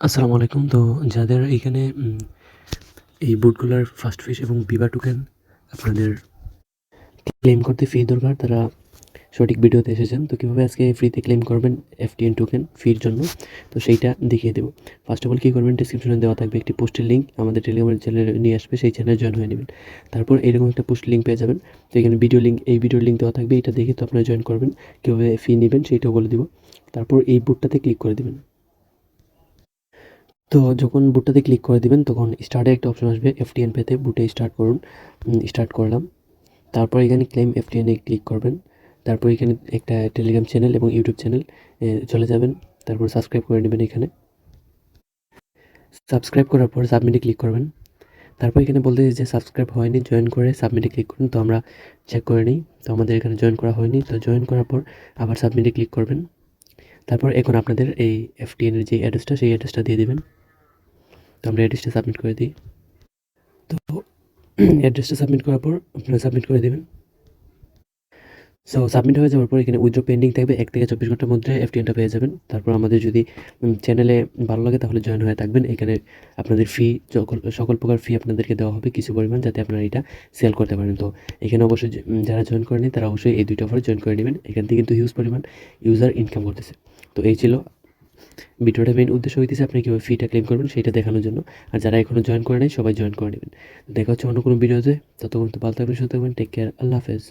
আসসালামু আলাইকুম। তো যাদের এইখানে উম, এই বুটগুলোর ফার্স্ট ফিস এবং বিবা টোকেন আপনাদের ক্লেম করতে ফি দরকার তারা সঠিক ভিডিওতে এসেছেন। তো কীভাবে আজকে ফ্রিতে ক্লেম করবেন এফটিএন টোকেন ফির জন্য? তো সেইটা দেখিয়ে দেবো। ফার্স্ট অফ অল কী করবেন? ডিসক্রিপশনে দেওয়া থাকবে একটি পোস্টের লিঙ্ক আমাদের টেলিগ্রামের চ্যানেলে নিয়ে আসবে সেই চ্যানেলে জয়েন হয়ে নেবেন। তারপর এরকম একটা পোস্ট লিঙ্ক পেয়ে যাবেন। তো এখানে ভিডিও লিঙ্ক এই ভিডিও লিঙ্ক দেওয়া থাকবে। এটা দেখে তো আপনারা জয়েন করবেন। কীভাবে ফি নেবেন সেইটাও বলে দিব। তারপর এই বুটটাতে ক্লিক করে দেবেন। তো যখন বুটটাতে ক্লিক করে দিবেন, তখন স্টার্টে একটা অপশন আসবে এফটিএন পেতে। বুটে স্টার্ট করুন স্টার্ট করলাম। তারপর এখানে ক্লেম এফটিএনে ক্লিক করবেন। তারপর এখানে একটা টেলিগ্রাম চ্যানেল এবং ইউটিউব চ্যানেল চলে যাবেন। তারপর সাবস্ক্রাইব করে নেবেন এখানে। সাবস্ক্রাইব করার পর সাবমিটে ক্লিক করবেন। তারপর এখানে বলতে যে সাবস্ক্রাইব হয়নি জয়েন করে সাবমিটে ক্লিক করুন। তো আমরা চেক করে নিই। তো আমাদের এখানে জয়েন করা হয়নি। তো জয়েন করার পর আবার সাবমিটে ক্লিক করবেন। তারপর এখন আপনাদের এই এফটিএনের যে অ্যাড্রেসটা সেই অ্যাড্রেসটা দিয়ে দেবেন। আমরা অ্যাড্রেসটা সাবমিট করে দিই। তো অ্যাড্রেসটা সাবমিট করার পর আপনারা সাবমিট করে দেবেন। সো সাবমিট হয়ে যাওয়ার পর এখানে উইথড্র পেন্ডিং থাকবে। এক থেকে চব্বিশ ঘণ্টার মধ্যে এফটিএনটা পেয়ে যাবেন। তারপর আমাদের যদি চ্যানেলে ভালো লাগে তাহলে জয়েন হয়ে থাকবেন। এখানে আপনাদের ফি সকল প্রকার ফি আপনাদেরকে দেওয়া হবে কিছু পরিমাণ যাতে আপনারা এটা সেল করতে পারেন। তো এখানে অবশ্যই যারা জয়েন করেনি তারা অবশ্যই এই দুইটা অফারে জয়েন করে নেবেন। এখান থেকে কিন্তু হিউজ পরিমাণ ইউজার ইনকাম করতেছে। তো এই ছিল ভিডিওটা মেন উদ্দেশ্য হইতেছে আপনি কীভাবে ফিটা ক্লেম করবেন সেটা দেখানোর জন্য। আর যারা এখনও জয়েন করে নেয় সবাই জয়েন করে নেবেন। দেখা হচ্ছে অন্য কোনো ভিডিওতে ততক্ষণ তো ভালো থাকবেন, সুস্থ থাকবেন টেক কেয়ার আল্লাহ হাফেজ।